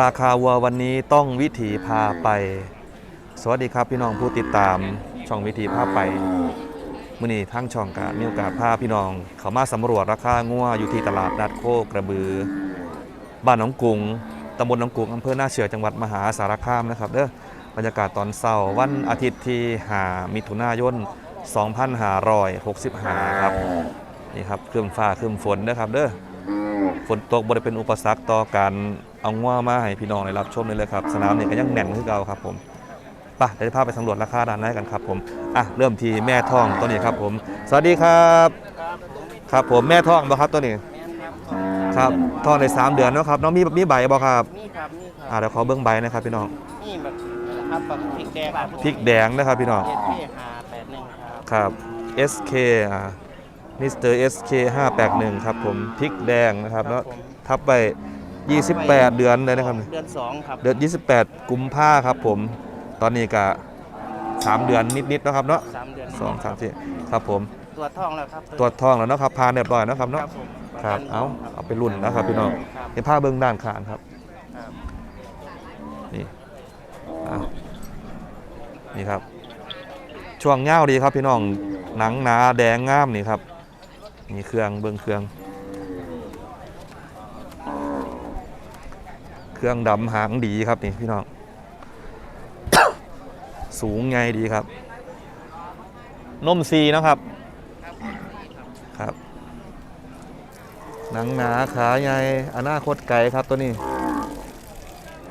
ราคาวัววันนี้ต้องวิถีพาไป สวัสดีครับพี่น้องผู้ติดตามช่องวิถีพาไปมื่อนี้ทั้งช่องกามีโอกาสพาพี่น้อง เขามาสำรวจราคางัวอยู่ที่ตลาดนัดโคกระบือ บ้านหนองกุงตำบลหนองกุงอำเภอหน้าเชือจังหวัดมหาสารคามนะครับเด้อบรรยากาศตอนเช้าวันอาทิตย์ที่5มิถุนายน 2565 ครับนี่ครับเครื่องฟ้าเครื่องฝนนะครับเด้อฝนตกบ่ได้เป็นอุปสรรคต่อการ เอางัวมาให้พี่น้องได้รับชมเลยเลยครับ สนามนี่ก็ยังแน่นคือเก่าครับผมไปเดี๋ยวจะพาไปสำรวจราคาด้านในกันครับผมอะเริ่มที่แม่ท่องตัวนี้ครับผม สวัสดีครับครับผมแม่ท่องบ่ครับตัวนี้ครับท่องใน3เดือนเนาะครับน้องมีมีใบบ่ครับนี่ครับนี่คอ่ารับเดี๋ยวขอเบิ้งใบนะครับพี่น้องนี่แบบนะครับแบบพริกแดงพริกแดงนะครับพี่น้องเอสพีหาแปดหนึ่งครับครับ SK อ่ามิสเตอร์ SK 581 ครับผมพริกแดงนะครับแล้วผมทับไป 28 เดือนเลยนะครับเดือนสองครับเดือน 28 กุมภาครับผม ตอนนี้ก็3เดือนนิดๆนะครับเนาะสามเดือนสองสามสี่ครับผมตัวจท้องแล้วครับตรวจทองแล้วเนาะครับพานเรียบร้อยเนาะครับคเนาะรับผมครับประกันเอาครับเอาไปรุ่นนะครับพี่น้องครับเห็นผ้าเบิ้งด้านข้างครับครับนี่อะนี่ครับ ช่วงเง่าดีครับพี่น้องหนังหนาแดงงามนี่ครับมีเครื่องเบิ้งเครื่อง เครื่องดำหางดีครับนี่พี่น้อง สูงไงดีครับ นมซีนะครับครับหนังหนาขาใหญ่อนาคตไกลครับตัวนี้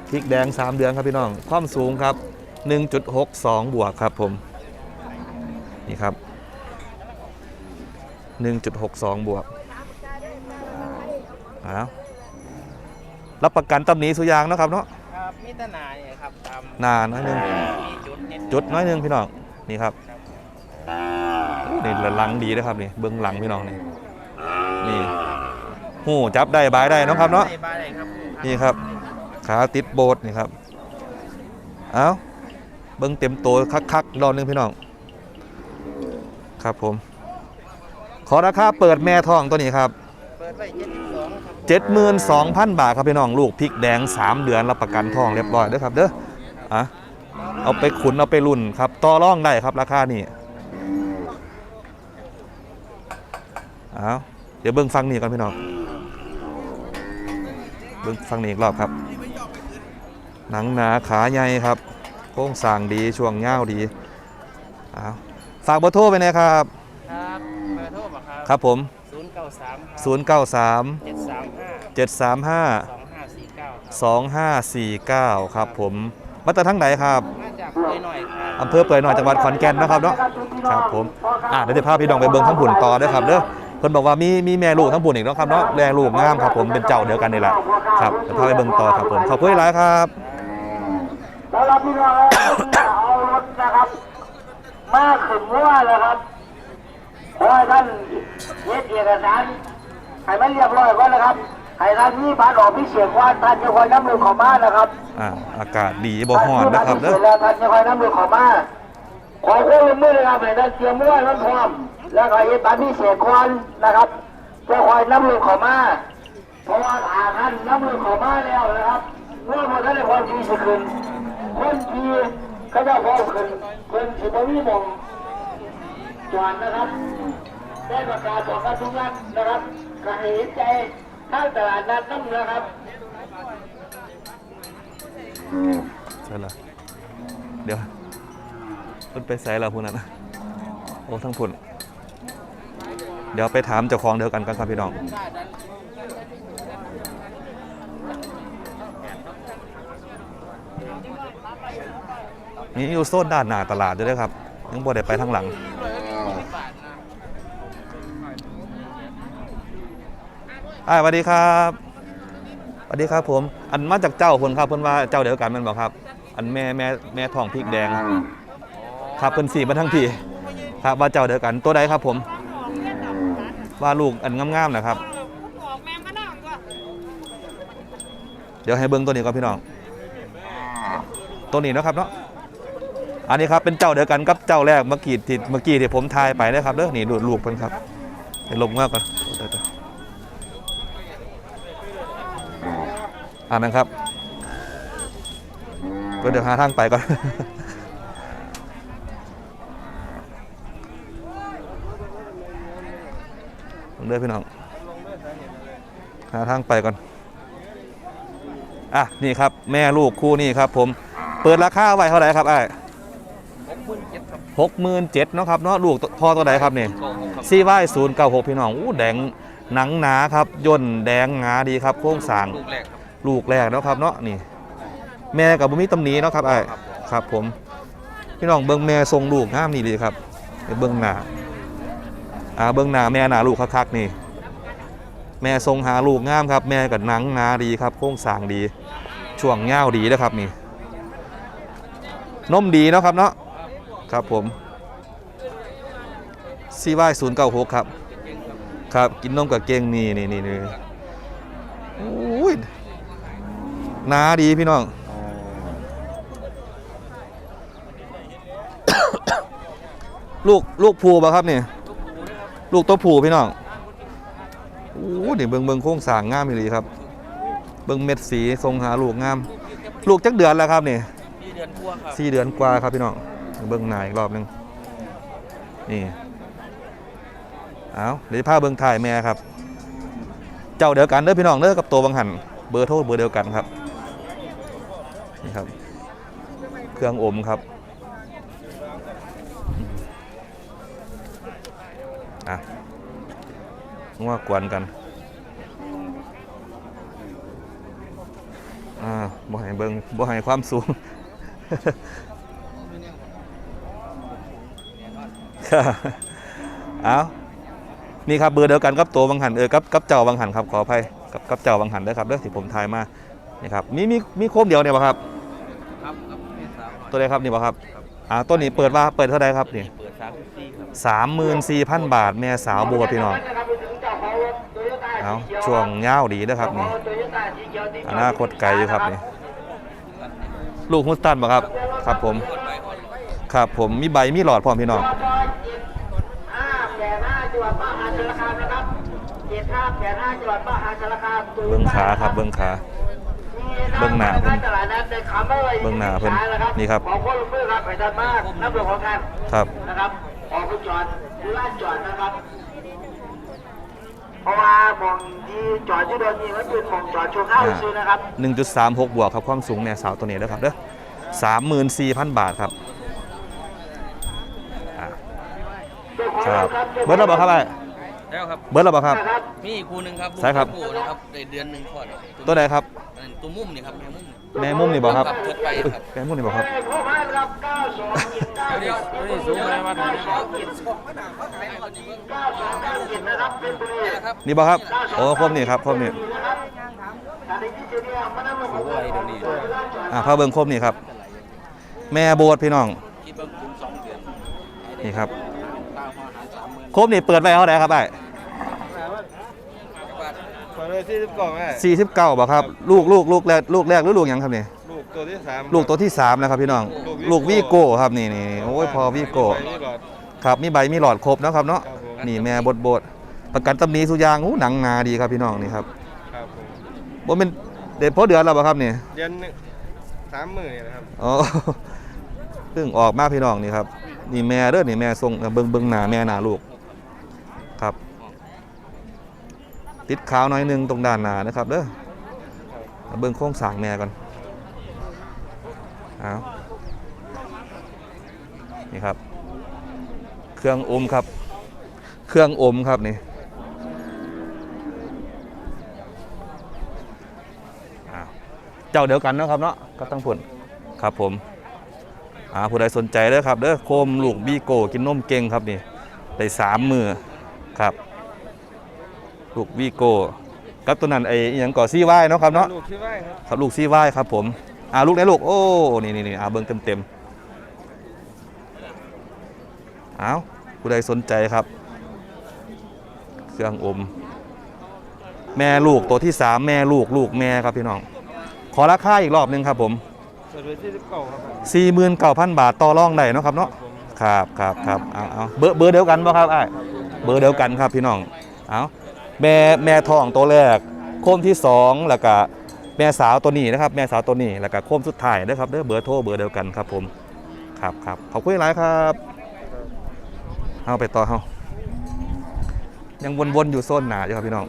พริกแดง 3 เดือนครับพี่น้อง ความสูงครับ 1.62 บวกครับผม นี่ครับ 1.62 บวกอ้าว รับประกันตำหนิสุยางเนาะครับเนาะครับมีแตหนาเนี่ยครับตามหนาน้อยหนึงมีจุดนิดจุดน้อยหนึงพี่น้องนี่ครับนี่หลังดีนะครับนี่เบื้องหลังพี่น้องนี่นี่หูจับได้บายได้เนาะครับเนาะใส่บ้านเลยครับนี่ครับขาติดโบสถ์นี่ครับเอาเบิ้งเต็มโตคักๆรอบหนึงพี่น้อง ครับผม ขอราคาเปิดแม่ทองตัวนี้ครับ เปิดไว้เจ็ดสิบสองครับ 72,000 บาทครับพี่น้องลูกพริกแดง 3 เดือนรับประกันทองเรียบร้อยเด้อครับเด้ออะเอาไปขุนเอาไปรุ่นครับต่อรองได้ครับราคานี่เอาเดี๋ยวเบิ้งฟังนี่ก่อนพี่น้องเบิ้งฟังนี่อีกรอบครับ หนังหนาขาใหญ่ครับโค้งสร้างดีช่วงเง่าวดีอ้าวฝากเบอร์โทรไปนะครับ ครับเบอร์โทรบ่ครับ ครับผมศูนย์เก้าสามครับ093เจ็ดสาม ห้า735สองห้าสี่เก้าครับ2549 ครับผม มาจากทั้งไหนครับ มาจากเปื่อยหน่อยครับอำเภอเปื่อยหน่อยจังหวัดขอนแก่นนะครับเนาะครับผมอะเดี๋ยวจะพาพี่น้องไปเบิ่งทั้งผุ่นต่อเด้วยครับเด้อเพิ่นบอกว่ามีมีแม่ลูกทั้งผุ่นอีกเนาะครับเนาะแม่ลูกงามครับผมเป็นเจ้าเดียวกันนี่แหละครับเดี๋ยวพาไปเบิ่งต่อครับผมขอบคุณหลายครับแล้วเราพี่น้องแล้วเอารถนะครับ มาขึ้นว่าเลยครับขอให้ ท่านเย็ดเอกสารให้มันเรียบร้อยก่อนนะครับให้ท่านมีบัตรออกพิเศษว่าท่านจะคอยน้ำมือเขอมานะครับอ่าอากาศดีบ่ฮ้อนนะครับเด้เด้ออแล้วท่านจะคอยน้ำมือเขอมาขอความร่วมมือนะครับให้ท่านเตรียมมือมันพร้อมแล้วก็เย็ดบัตรพิเศษก่อนนะครับจะคอยน้ำมือเขอมาเพราะว่าอาท่านน้ำมือเขอมาแล้วนะครับเมื่อหมดท่านในความดีสิขึ้นคนที่เขาจะพอขึ้นคนสิบวิมงจวนนะครับ ได้ประกาศบอกกันทุกนัดนะครับกระเหตุใจท่าตลาดนัดน้ำนะครับใช่ละเดี๋ยวเพิ่นไปใส่แล้วพุ่นนั้นนะโอ้ทั้งพุ่นเดี๋ยวไปถามเจ้าของเดียวกันกันครับพี่น้องนี่อยู่โซนด้านหน้าตลาดด้วยนะครับยังบ่ได้ไปทางหลัง อ่าสวัสดีครับสวัสดีครับผม อันมาจากเจ้าคนครับเพิ่นว่าเจ้าเดียวกันมันบอกครับ อันแม่แม่แม่ทองพริกแดง ครับเพิ่นสีมาทั้งทีครับว่าเจ้าเดียวกันตัวใดครับผม ว่าลูกอันงามๆนะครับ เดี๋ยวให้เบิ้งตัวนี้ก่อนพี่น้อง ตัวนี้นะครับเนาะ อันนี้ครับเป็นเจ้าเดียวกันกับเจ้าแรกเมื่อกี้ที่เมื่อกี้ที่ผมทายไปนะครับเด้อนี่ดูลูกเพิ่นครับเห็นลงมากก่อนเดี๋ยวๆ อ่านนะครับก็เดี๋ยวหาทางไปก่อนเดินพี่น้อง หาทางไปก่อน อะ นี่ครับ แม่ลูกคู่นี่ครับ ผม เปิดราคาไว้เท่าไหร่ครับไอ้หกหมื่นเจ็ดนเนาะครับเนาะลูกพ่อตัวไหนครับเนี่โกหกครับซีไวศูนย์เก้าหกพี่น้อง อู้แดงหนังหนาครับ ย่นแดงหนาดีครับโค้งสร้าง ลูกแรกครับลูกแรกเนาะครับเนาะนี่ แม่กับบุมิตำหนีเนาะครับไอ้ครับครับ ผมพี่น้องเบิ้งแม่ทรงลูกงามนี่ดีครับไปเบิ้งหน้าอ่าเบิ้งหน้าแม่หน้าลูกคักๆนี่ แม่ทรงหาลูกงามครับ แม่กับหนังหนาดีครับโค้งสร้างดี ช่วงเง่าวดีนะครับนี่นมดีเนาะครับเนาะครับผมซีไวศูนย์เก้าหกครับ ครับ กินนมกับเก่งนี่นี่นี่นี่โอ้ย หนาดีพี่น้อง ลูกลูกผูป่ะครับนี่ลูกตัวผูพี่น้องโอ้เดี๋ยวเบิ่งเบิ่งโค้งสร้างงามอีหลีครับ เบิ่งเม็ดสีทรงหาลูกงาม ลูกจักเดือนแล้วครับนี่ที่เดือนพ่วงครับสี่เดือนกว่าครับพี่น้องเบิ่งหน้าอีกรอบหนึงนี่เอาเดี๋ยวพาเบิ่งถ่ายแม่ครับ เจ้าเดียวกันเด้อพี่น้องเด้อกับตัวบางหันเบอร์โทรเบอร์เดียวกันครับนี่ ครับ เครื่องอมครับอะงัวกวนกันอ่าบ่ให้เบิงบ่ให้ความสูงเอานี่ครับเบอร์เดียวกันกับตัวบางหันเออกับกับเจ้าบางหันครับขออภัยกับกับเจ้าบางหันด้อครับเด้อที่ผมทายมานี่ครับมีมีมีโคมเดียวเนี่ยป่ะครับครับเมษาหน่อย ตัวใดครับนี่ป่ะครับอ่าต้นนี้เปิดว่าเปิดเท่าไหรครับนี่เปิดสามสิบสี่ครับสามหมื่นสี่พันบาท แม่สาวบัวพี่น้องเอาช่วงเงาวดีเด้อครับนี่อนาคตไกลอยู่ครับนี่ลูกฮุสตันป่ะครับ ครับผมกดไปก่อนครับผมมีใบมีหลอดพร้อมพี่น้องห้าแปดห้าจังหวัดมหาสารคามนะครับเจ็ดห้าแปดห้าจังหวัดมหาสารคามเบิ้งขาครับเบิ้งขา เบิ่งหน้าเพิ่นตลาดนัดในคำเลยเบิ่งหน้าเพิ่นนี่ครับขอความร่วมมือครับไปดันมากนับเรื่องของการครับนะครับออกไปจอดที่ร้านจอดนะครับเพราะว่าหมองที่จอดที่โดนยิงมันเป็นหมองจอดชั่วคราวซื้อนะครับ1.36บวกครับความสูงแม่สาวตัวนี้เด้อครับเด้อ34,000บาทครับอ่าครับเบิร์ดแล้วบ่ครับไอ้ แล้วครับ เบิร์ดแล้วบ่ครับนะครับ มีอีกคู่หนึ่งครับใช่ครับ คู่นะครับในเดือนหนึ่งก่อนตัวใดครับ อันตัวมุมนี่ครับแม่มุมนี่ แม่มุมนี่บ่ครับทดไปเอ้ยครับ แม่มุมนี่บ่ครับพ่อพันครับ92กิน9เดียวนี่สูงอะไรมา92กิน92กินนะครับเป็นบุรีครับนี่บ่ครับโอ้ครบนี่ครับครบนี่นะครับอันนี้ที่จะเนี่ยมันนั่งลงของไว้เดี๋ยวนี้อ่าพาเบิ่งครบนี่ครับ แม่โบดพี่น้องคิดว่าคุณสองเดือนนี่ครับ ครบนี่เปิดไว้เท่าไหร่ครับไอ้บาทเปิดเลยที่สิบกล่องแม่49บ่ครับ ลูกลูกลูกแรกลูกแรกหรือลูกหยังครับนี่ลูกตัวที่สามลูกตัวที่สามนะครับพี่น้อง ลูกวีโก้ครับนี่นี่โอ้ยพอวีโก้ไปนี่หลอดครับมีใบมีหลอดครบเนาะครับเนาะครับผมนี่แม่บดบดประกันตำหนี้สุกอยางอู้หนังนาดีครับพี่น้องนี่ครับครับผมบ่เป็นเด็ดพอเดือนแล้วบ่ครับนี่เดือนหนึ่งสามหมื่นเนี่ยนะครับอ๋อเพิ่งออกมาพี่น้องนี่ครับนี่แม่เด้อนี่แม่ทรงเบิ่งเบิ่งหน้าแม่หน้าลูกครับ ติดขาวน้อยหนึงตรงด้านหน้านะครับเด้อมาเบิ่งโครงสางแม่ก่อนเอานี่ครับ เครื่องอมครับ เครื่องอมครับนี่เจ้าเดียวกันนะครับเนาะก็ตั้งผลครับผมอ่าผู้ใดสนใจเด้อครับเด้อโคมลูกบีโกกินนมเก่งครับนี่ได้สามมือครับ ลูกวีโก้กับตัวนั้นไอ้อหยังก่อซี่ไว้เนาะครับเนาะลูกที่ไหวครับครับลูกซี่ไว้ครับผมอ่าลูกไหนลูกโอ้นี่นี่นี่อ่าเบิ้งเต็มเต็มๆเอาผู้ใดสนใจครับ เครื่องอม แม่ลูกตัวที่สามแม่ลูกลูกแม่ครับพี่น้อง ขอราคาอีกรอบหนึงครับผมเปิดเลยที่สิบกล่องครับผมสี่หมื่นเก้าพันบาทต่อรองได้เนาะครับเนาะผมครับครับครับเอาเอาเบอร์เบอร์เดียวกันป่ะครับไอ้ายเบอร์เดียวกันครับพี่น้องเอา แม่แม่ทองตัวแรก โคมที่สองแล้วก็แม่สาวตัวนี้นะครับ แม่สาวตัวนี้แล้วก็โค้มสุดท้ายนะครับเด้อเบอร์โทรเบอร์เดียวกันครับผมครับครับขอบคุณหลายครับเอาไปต่อเฮายังวนๆอยู่โซนหนาอยู่ครับพี่น้อง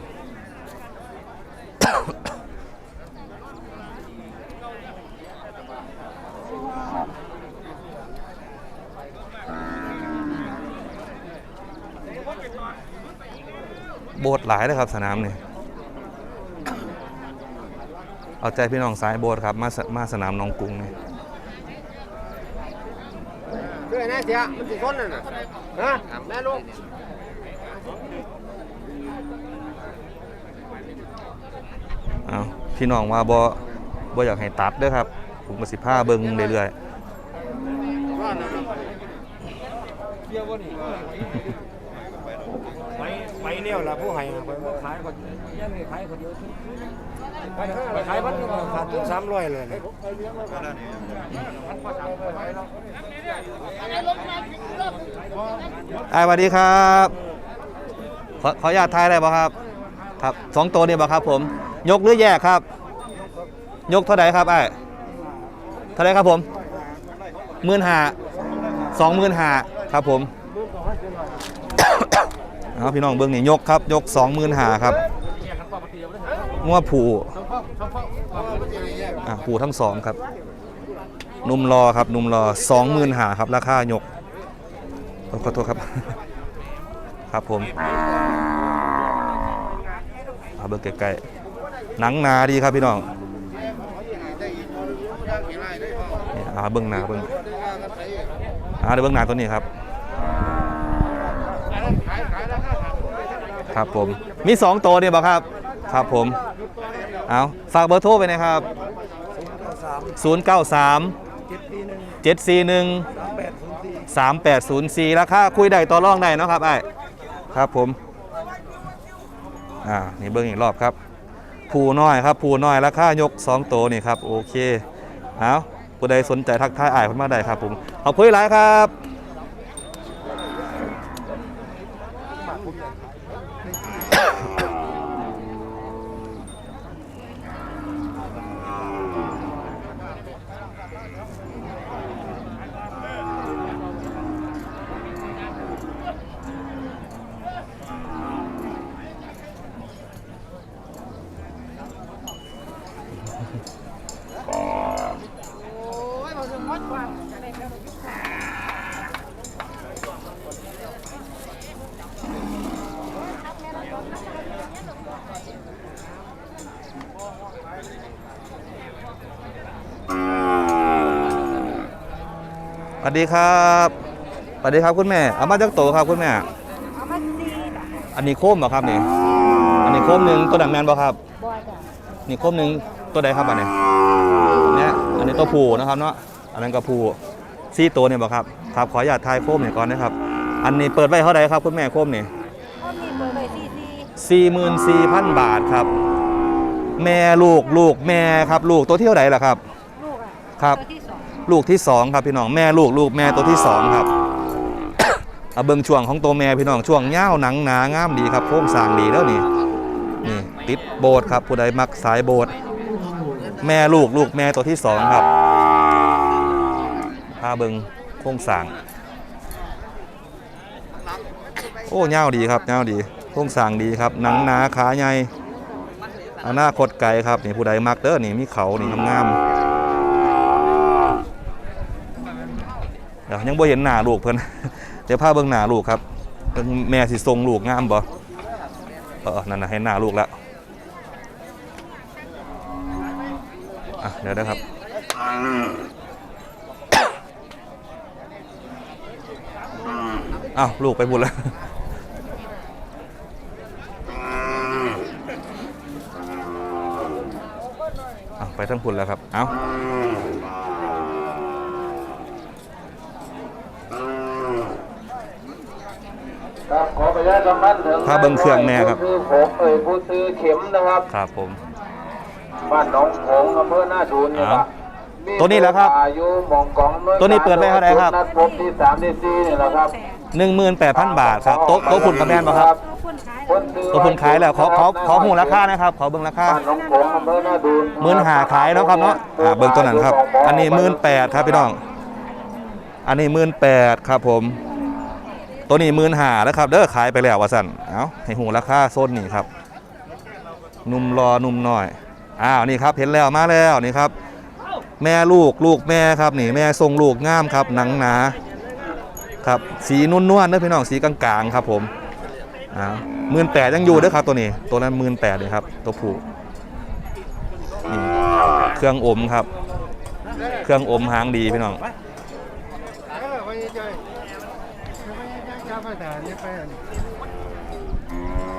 โบสถ์หลายเลยครับสนามนี่เอาใจพี่น้องสายโบสถ์ครับมามาสนามหนองกรุงนี่เพื่อนแน่เสียมันสิคนนั่นน่ะฮะแม่ลูกเอาพี่น้องว่าบ่บ่อยากให้ตัดเด้อครับผมก็สิพาเบิ่งเรื่อยไปไป เนี่ยล่ะผู้ให้ไปบ่ขายคนยังไม่ขายคนเดียวไปขายวันขาดถึง300เลยนะๆอ้ายสวัสดีครับ ขอขออนุญาตทายได้บ่ครับ ครับสองตัวนี่บ่ครับ ผม ยกหรือแยกครับ ยกเท่าไหร่ครับไอ้ายเท่าไหร่ครับผมหมื่นห้าสองหมื่นห้าครับผม เอาพี่น้องเบิ้องนี่ยกครับยกสองหมื่นหาครับงัวผูอะผูทั้งสองครับนุ่มรอครับนุ่มรอสองหมื่นหาครับราคายกขอโทษครับ ครับผมเอาเบิ้งใกล้ๆหนังนาดีครับพี่น้องเอาเบิ้องหนาเบิ้งอาเดี๋ยวเบิ้งหนาตัวนี้ครับ ครับผมมีสองตัวเนี่ยบ่ครับครับผมเอาฝากเบอร์โทรไปนะครับ 093 741 3804 ราคาคุยได้ต่อรองได้นะครับไอ้ครับผมอ่านี่เบิ้งอีกรอบครับผูน้อยครับผูน้อยราคายก2ตัวนี่ครับโอเคเอาผู้ใดสนใจทักทายไอ้ายเพิ่นมาได้ครับผมขอบคุณหลายครับ ดีครับสวัสดีครับคุณแม่เอามาจากโตครับคุณแม่เอามาซีจ้ะอันนี้โคมเหรอครับนี่อันนี้โคมหนึ่งตัวดังแมนบ่ครับบอยจ้ะนี่โคมหนึ่งตัวใดครับอันนี้เนี่ยอันนี้ตัวผู้นะครับเนาะอันนั้นก็ผู้ซี่ตัวเนี่ยบ่ครับครับขออยากทายโคมเนี่ยก่อนนะครับ อันนี้เปิดไว้เท่าไหร่ครับคุณแม่โคมนี่ก็มีเบอร์เลยซีซีสี่หมื่นสี่พันบาทครับ แม่ลูกลูกแม่ครับ ลูกตัวที่เท่าไหร่ล่ะครับ ลูกอะครับตัวที่สอง ลูกที่สองครับพี่น้องแม่ลูกลูกแม่ตัวที่สองครับเอาเบิ่งช่วงของตัวแม่พี่น้องช่วงเง่าวหนังหนางามดีครับโค้งสร้างดีแล้วนี่นี่ ติดโบสถ์ครับผู้ใดมักสายโบสถ์แม่ลูกลูกแม่ตัวที่สองครับพาเบิ่งโค้งสร้างโอ้เง่าวดีครับเง่าวดีโค้งสร้างดีครับหนังหนาขาใหญ่อนาคตไกลครับนี่ผู้ใดมักเด้อนี่มีเขานี่งามๆ เดี๋ยวยังบ่เห็นหน้าลูกเพิ่นเดี๋ยวพาเบิ่งหน้าลูกครับเบิ่งแม่สิทรงลูกงามบ่เออนั่นน่ะเห็นหน้าลูกแล้วอะเดี๋ยวนะครับอ้าวลูกไปบุญแล้วอ้าวไปทั้งพุ่นแล้วครับ เอ้า ครับขอไปได้กำนันถึงพาเบิ่งเครื่องแน่ครับผู้ซื้อผมเอ่ยผู้ซื้อเข็มนะครับครับผมบ้านหนองโขงอำเภอหน้าดูนนี่คครัรับบตัวนี้แหละครับอายุหมองกองน้อยตัวนี้เปิดไว้เท่าไหร่ครับนัดพบที่สามที่สี่นี่แหละครับ18,000บาทครับโต๊ะโต๊ะคุณกระแมนป่ะครับเอาคนขายคนซื้อโต๊ะคุณขายแล้วขอขอขอหูราคานะครับขอเบิ่งราคาบ้านหนองโขงอำเภอหน้าดูนหมื่นหาขายเนาะครับเนาะอ่าเบิ่งตัวนั้นครับ อันนี้หมื่นแปดครับพี่น้อง อันนี้หมื่นแปดครับผม ตัวนี้มื่นหาแล้วครับเด้อขายไปแล้วว่าสั่นเอาให้หูราคาโซนนี่ครับนุ่มรอนุ่มหน้อยอ้าวนี่ครับเห็นแล้วมาแล้วนี่ครับ แม่ลูกลูกแม่ครับนี่แม่ทรงลูกงามครับหนังหนาครับสีนุ่นนวลเด้อพี่น้องสีกลางๆครับผมอ้าวหมื่นแปดยังอยู่เด้อครับตัวนี้ ตัวนั้นหมื่นแปดเลยครับ ตัวผู้เครื่องอมครับ เครื่องอมหางดีพี่น้อง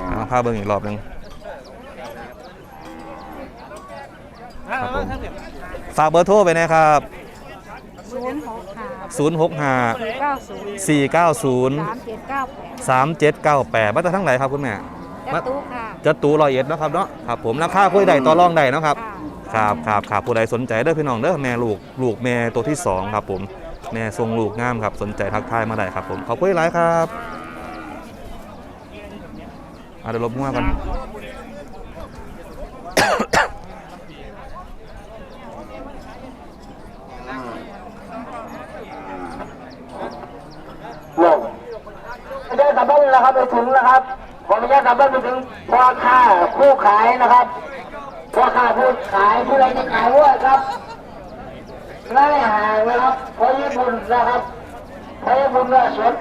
เอาพาเบิ้งอีกรอบหนึงครับผมฝากเบอร์โทรไปนะครับศูนย์หกค่ะ065สี่เก้าศูนย์490สามเจ็ดเก้าแปด3798มาจากทั้งไหนครับคุณแม่จัตุค่ะ จะตูรอยเอ็ดเนาะครับเนาะครับผมราคาคุยใดต่อรองใดเนาะครับ ค่ะ ครับครับครับผู้ใดสนใจเด้อพี่น้องเด้อแม่ลูกลูกแม่ตัวที่สองครับผม แม่ทรงลูกงามครับ สนใจทักทายมาได้ครับผม ขอบคุณหลายครับอะเดี๋ยวลบมั่วกันลงไม่ได้กลับบ้านนะครับไปถึงนะครับขออนุญาตกลับบ้านไปถึงพ่อค้าผู้ขายนะครับพ่อค้าผู้ขายผู้ใดจะขายวัวครับ ไล่ห่างนะครับพอญี่ปุ่นนะครับพอญี่ปุ่นเนื้อสด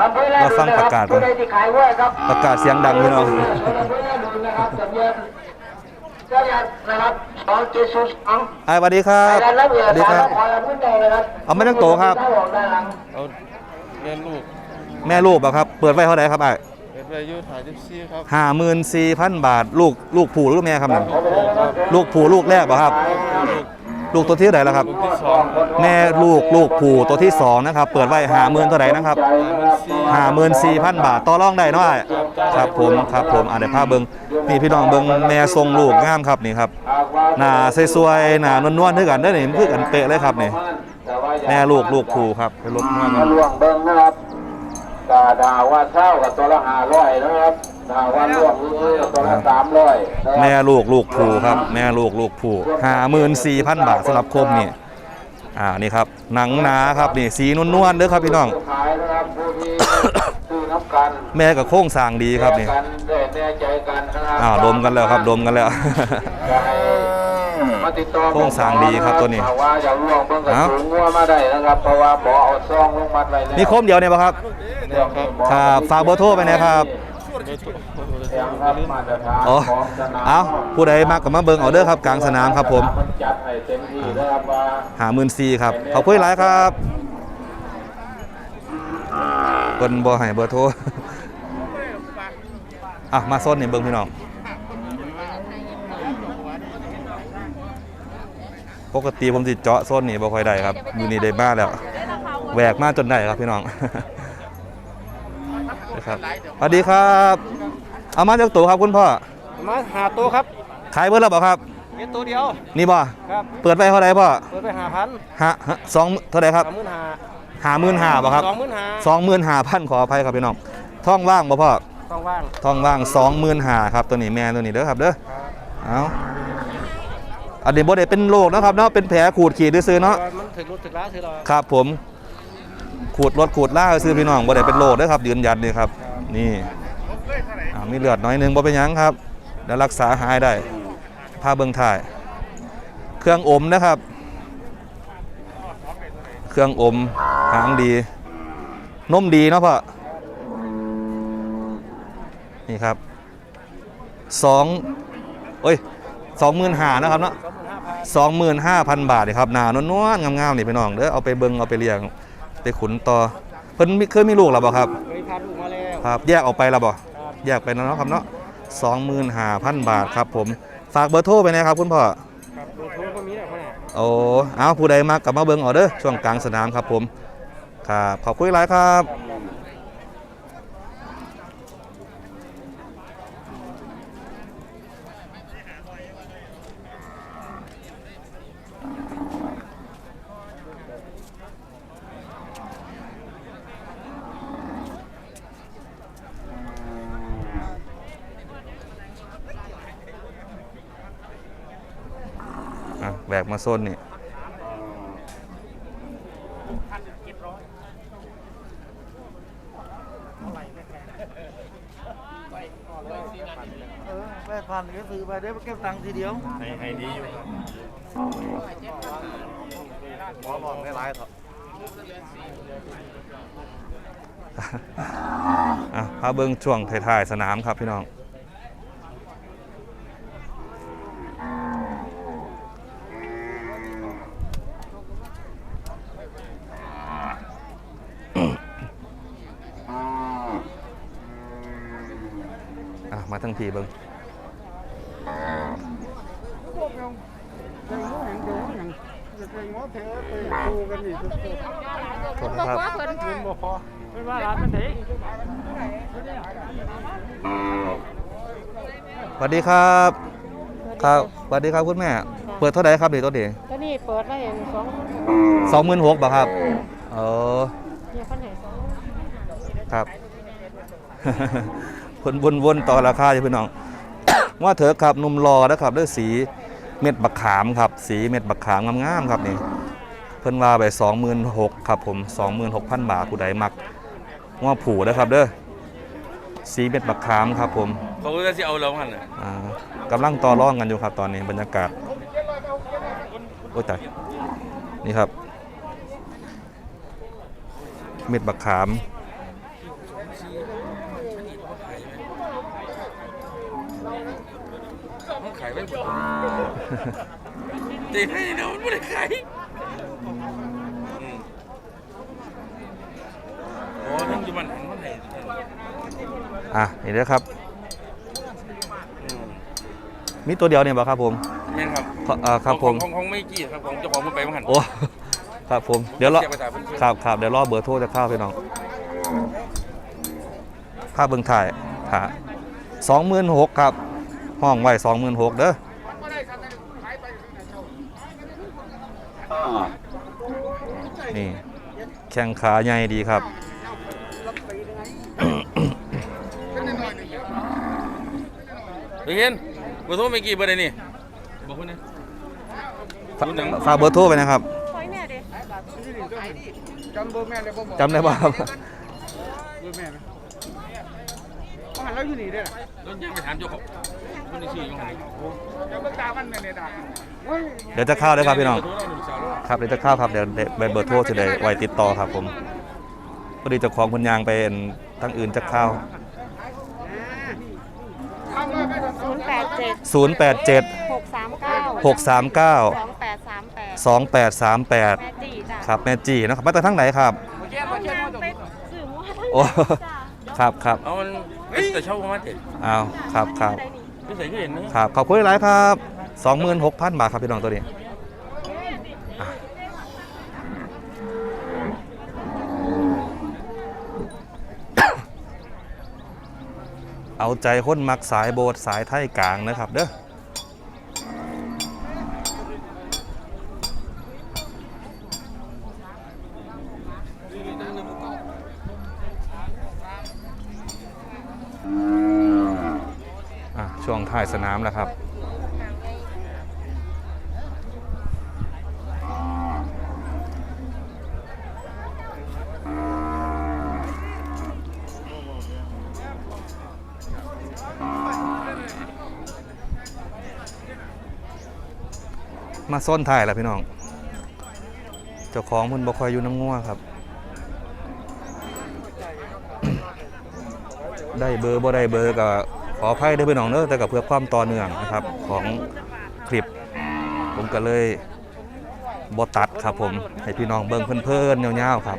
อำเภอแรกมาฟังประกาศก่อนผู้ใดที่ขายวัวครับประกาศเสียงดังพี่น้องอำเภอแรดูนะครับจำเนียนเจ้ายันนะครับสองเจ็ดศูนย์สองไอ้สวัสดีครับรายละเอียสวัสดีครับขอรับพื้นใดนะครับเอาไม่ต้องโตครับด้านหลังด้านหลังเอาเรียนลูกแม่ลูกบ่ครับ เปิดไว้เท่าไหร่ครับไอ้เป็นอายุถ่ายจิบซี่ครับห้าหมื่นสี่พันบาท ลูกลูกผู้หรือลูกแม่ครับหนั่นลูกผู้ลูกแรกบ่ครับ ลูกตัวที่เท่าไหร่แล้วครับลูกที่สองแม่ลูกลูกผู้ตัวที่สองนะครับ เปิดไว้ห้าหมื่นเท่าไหร่นะครับห้าหมื่นสี่พันบาทต่อรองได้เนาะอ้ายครับผมครับผมอ่าเดี๋ยวพาเบิงนี่พี่น้องเบิงแม่ทรงลูกงามครับนี่ครับหน้าสวยๆหน้านวลๆด้วยกันได้อนี่คือกันเป๊ะเลยครับนี่แม่ลูกลูกผู้ครับไปลบมามากันลวงเบิ้งนะครับกาดาว่าเช่ากับตัวละห้าร้อยนะครับดาว่าลวงนี่ตัวละสามร้อยแม่ลูกลูกผู้ครับ แม่ลูกลูกผู้ห้าหมื่นสี่พันบาทสำหรับคมนี่อ่านี่ครับหนังหนาครับนี่สีนวลๆเด้อครับพี่น้องขายนะครับผู้ที่ซื้อน้ำกันแม่กับโค้งสร้างดีครับนี่แยกกันได้แน่ใจกันนะครับอ้าวดมกันแล้วครับดมกันแล้วจะให้มาติดต่อโครงสร้างดีครับตัวนี้เพราะว่าอย่าล่วงเบิ้งกับเอ้าสูงงัวมาได้นะครับเพราะว่าหมอเอาซองลงมัดไว้แล้วนี่คมเดียวเนี่ยป่ะครับครับฝากเบอร์โทรไปนะครับ เสียงครับมาตรฐานอ๋อของสนามเอาผู้ใดมากกับมาเบิงเอาเด้อครับกลางสนามครับผมนจัดให้เต็มที่นะครับว่าหาหมื่นสี่ครับขอบคุณหลายครับเปิ้นบ่ให้เบอร์โทรอะมาโซนนี่เบิ่งพี่น้องปกติผมสิเจาะโซนนี่บ่ค่อยได้ครับอยู่นี่ได้มาแล้วแหวกมาจนได้ครับพี่น้องนะ ครับสวัสดีครับ เอามาจากตัวครับคุณพ่อ มาหาตัวครับ ขายเบิดแล้วบ่ครับมีตัวเดียว นี่บ่ครับ เปิดไว้เท่าไหร่พ่อ เปิดไปหาพันฮะฮะสองเท่าไหร่ครับสามหมื่นหาหาหมื่นหาบ่ครับสองหมื่นหาสองหมื่นหาพันขออภัยครับพี่น้องท้องว่างบ่พ่อต้องว่างท้องว่างสองหมื่นหาครับตัวนี้แม่ตัวนี้เด้อครับเด้อเอาอันนี้บ่ได้เป็นโรคนะครับเนาะเป็นแผลขูดขีดซื้อๆเนาะมันถึงรถถึงร้านถึงเราครับผม ขูดรถขูดล่าซื้อพี่น้องบ่ได้เป็นโรคเด้อครับยืนยันนี่ครับ นี่มีเลือดน้อยนึงบ่เป็นยังครับเดี๋ยวรักษาหายได้พาเบิ่งถ่าย เครื่องอมนะครับ เครื่องอมหางดีนมดีเนาะพ่อนี่ครับสองเอ้ยสองหมื่นหานะครับเนาะสองหมื่นห้าพันบาทนี่ครับหนานวลๆงามๆนี่พี่น้องเด้อเอาไปเบิงเอาไปเลี้ยง ไปขุนต่อเพิ่นมีเคยมีลูกแล้วบ่ครับเคยพาลูกมาแล้ว ครับ แยกออกไปแล้วบ่ครับแยกไปแล้วเนาะครับเนาะสองหมื่นห้าพันบาทครับผมฝากเบอร์โทรไปนะครับคุณพ่อครับเบอร์โทรก็มีแล้วพ่อเนี่ยโอ้เอาผู้ใดมากลับมาเบิงเอาเด้อช่วงกลางสนามครับผมครับขอบคุณหลายครับ โซนนี่แปดพันก็ซื้อไปได้เก็บตังค์ทีเดียวหมอบอกไม่ร้ายเถอะอะพาเบิ้งช่วงท้ายๆสนามครับพี่น้อง อะมาทั้งทีเบิ้งโทษนะครับเป็นว่าร้านมันไหนสวัสดีครับ ครับสวัสดีครับคุณแม่ เปิดเท่าไหร่ครับเดี๋ยวตัวเดี๋ยวก็นี่เปิดมาเห็นสองสองหมื่นหกบาทครับ เออเนี่ยคนไหนสองครับ วนวนวนต่อราคาอยู่พี่น้องว่าเถอะครับหนุ่มรอนะครับด้วยสีเม็ดบักขามครับ สีเม็ดบักขามงามๆครับนี่เพิ่นว่าไปสองหมื่นหกครับผมสองหมื่นหกพันบาทผู้ใดมักว่าผูนะครับเด้อสีเม็ดบักขามครับผมเขาก็จะเอาเราหันน่ะอ่ากำลังต่อร่องกันอยู่ครับตอนนี้บรรยากาศโอ้ยตายนี่ครับ เม็ดบักขาม มันขายไม่หมด ตีให้เดี๋ยวมันไม่ได้ขายอืมโอ้ทั้งอยู่มันหันมันไหนอะนี่เด้อครับ อืมมีตัวเดียวเนี่ยบ่ครับผม แม่นครับขออ่าครับผม ของของไม่กี่ครับของเจ้าของมันไปมันหัน โอ้ ครับผม เดี๋ยวรอเสียไปถ่ายเพิ่นเพิ่นครับครับเดี๋ยวรอเบอร์โทรจะเข้าพี่น้องค่าเบิ่งถ่ายถ่าสองหมื่นหกครับ ห้องไว้สองหมื่นหกเด้อนี่แข้งขาใหญ่ดีครับเฮ้ยเห็นเบอร์โทรไม่กี่เบอร์ใดนี่บอกคนนี้ฝากฝากเบอร์โทรไปนะครับคอยแม่เด้จำเบอร์แม่ได้บ่บอกจำได้ป่ะครับเบอร์แม่นะเขาหันเราอยู่นี่ได้หรอรถยังไปถามเจ้าของ คนที่ชื่อยังไงเดี๋ยวเบิ่งตามันเนี่ยด่าเดี๋ยวจะเข้าได้ครับพี่น้องเบร์โทรได้หนึ่งสาวครับเดี๋ยวจะเข้าครับเดี๋ยวเดี๋ยวเบอร์โทรจะได้ไว้ติดต่อครับผมพอดีเจ้าของคนยางไปอันทั้งอื่นจะเข้าศูนย์แปดเจ็ด087หกสามเก้า639สองแปดสามแปด2838แม่จีจ้ะครับแม่จีนะครับมาจากทางไหนครับห้องน้ำไปสื่อมั่วโอ้ ครับครับเอามันแต่เช่าประมาณเจ็ดเอาครับครับไม่ ใส่ก็เห็นนะครับ ขอบคุณหลายครับ26,000 บาทครับพี่น้องตัวนี้อะเอาใจคนมักสายโบสถ์สายไทยกลางนะครับเด้อ อะช่วงท้ายสนามแล้วครับมาส้นถ่ายแล้วพี่น้อง เจ้าของเพิ่นบ่คอยอยู่น้ำงัวครับ ได้เบอร์บ่ได้เบอร์ก็ ขออภัยด้วยพี่น้องเด้อแต่ก็เพื่อความต่อเนื่องนะครับของคลิป ผมก็เลยบตัดครับผมให้พี่น้องเบิ่งเพิ่นๆยาวๆครับ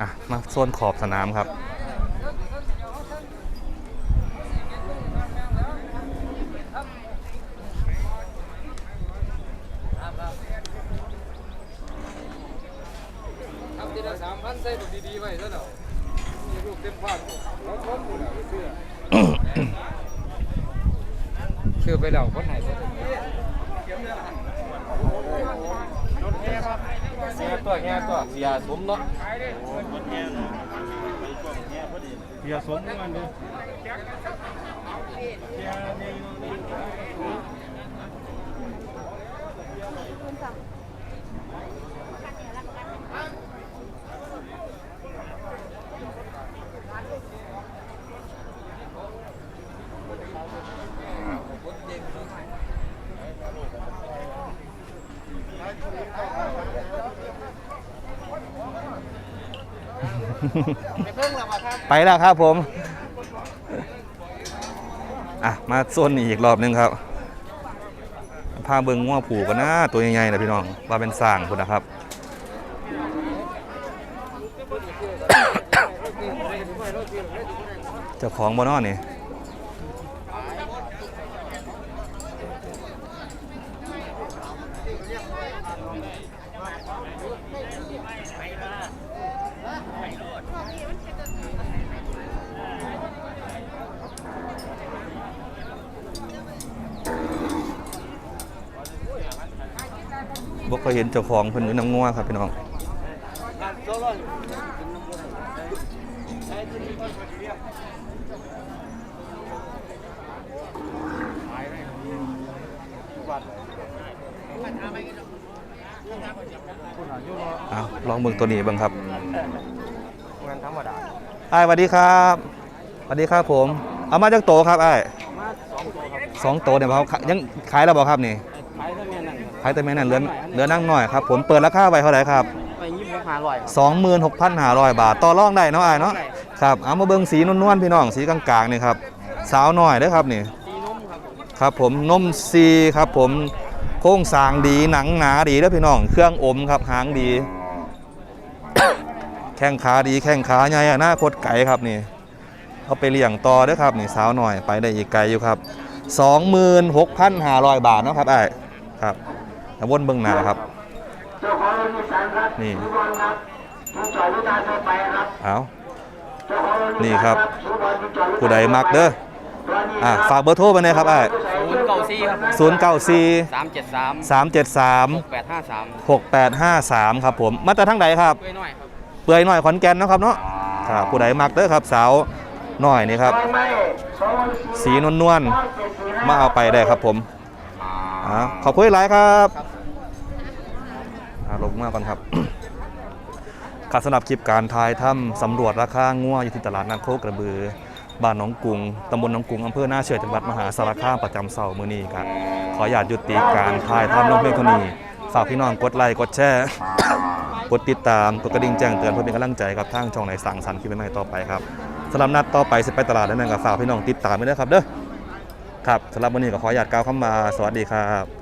อะมาโซนขอบสนามครับ ทำทีละสามพันใส่ตัวดีๆไว้ซะหน่อยมีลูกเต็มพาดเขาทนหมดแล้วเสื้อเสื้อไปแล้วคนไหนตัวแง่ตัวเสียสมเนาะเบียร์สมมันดู ไปแล้วครับผม อะ มาโซนนี้อีกรอบนึงครับพาเบิงง้อผูกันนะ ตัวใหญ่ๆนะพี่น้องว่าเป็นสร้างคุณนะครับเจ้าของบนอนี่ เคยเห็นเจ้าของเพิ่นอยู่น้ำงัวครับพี่น้องเอาลองเบิ่งตัวนี้บิ่งครับงานธรรมดาอ้สวัสดีครับสวัสดีครับผม เอามาจากโตครับอ้สองตัวครับสองโตเนี่ยเขายังขายแล้วบ่ครับนี่ ขายเท่านี้นั่นครับขายแต่แม่นั่นเหลือเหลือนั่งหน่อยครับผมเปิดราคาไว้เท่าไหร่ครับไปยิ้มหกห้าร้อยครับ26,500บาท ต่อรองได้เนาะอ้ายเนาะครับเอามาเบิ่งสีนวลๆพี่น้องสีกลางๆนี่ครับสาวน้อยเด้อครับนี่ตีนมครับผมครับผมนมซีครับผมโครงสร้างดีหนังหนาดีเด้อพี่น้อง เครื่องอมครับหางดี แข้งขาดีแข้งขาใหญ่อนาคตไก่ครับนี่เอาไปเลี้ยงต่อเด้อครับนี่สาวหน่อยไปได้อีกไกลอยู่ครับ 26,500 บาทเนาะครับไอ้ายครับ แล้ววนเบิ่งหน้าครับเจ้าของรถนิสสันครับนี่ทุกคนครับทุกจอดทุกการทั่วไปครับเอาเจ้าของรถนี่นิสครัสับนทุกคนทุกจอดทุกผู้ใดมักเด้ออะฝากเบอร์โทรไปเลยครับไอ้ายศูนย์เก้าสี่ครับ094สามเจ็ดสาม373แปดห้าสาม6853ครับผม มาจากทางไหนครับด้วยน้อยครับ เปื่อยหน่อยขอนแก่นเนาะครับเนาะครับผู้ใดมักเด้อครับสาวหน่อยนี่ครับไม่สองสีนวลๆมาเอาไปได้ครับผมอ่าขอบคุณหลายครับอ่า ลงมาก่อนครับครับสำหรับคลิปการทายถ้ำสำรวจราคางัวอยู่ที่ตลาดนัดโคกระบือ บ้านหนองกุงตำบลหนองกุงอำเภอหน้าเฉยจังหวัดมหาสารคามประจำเสาร์มื้อนี้ครับขออยากยุติการทายถ้ำลงเพียงเท่านี้ฝากพี่น้องกดไลค์กดแชร์กดติดตามกดกระดิ่งแจ้งเตือนเพื่อเป็นกำลังใจกับทางช่องในสั่งสรรค์คลิปใหม่ๆต่อไปครับสำหรับนัดต่อไปสิไปตลาดนั่นนะกับฝากพี่น้องติดตามไปด้วยครับเด้อครับสำหรับวันนี้ก็ขออยากกล่าวคำมาสวัสดีครับ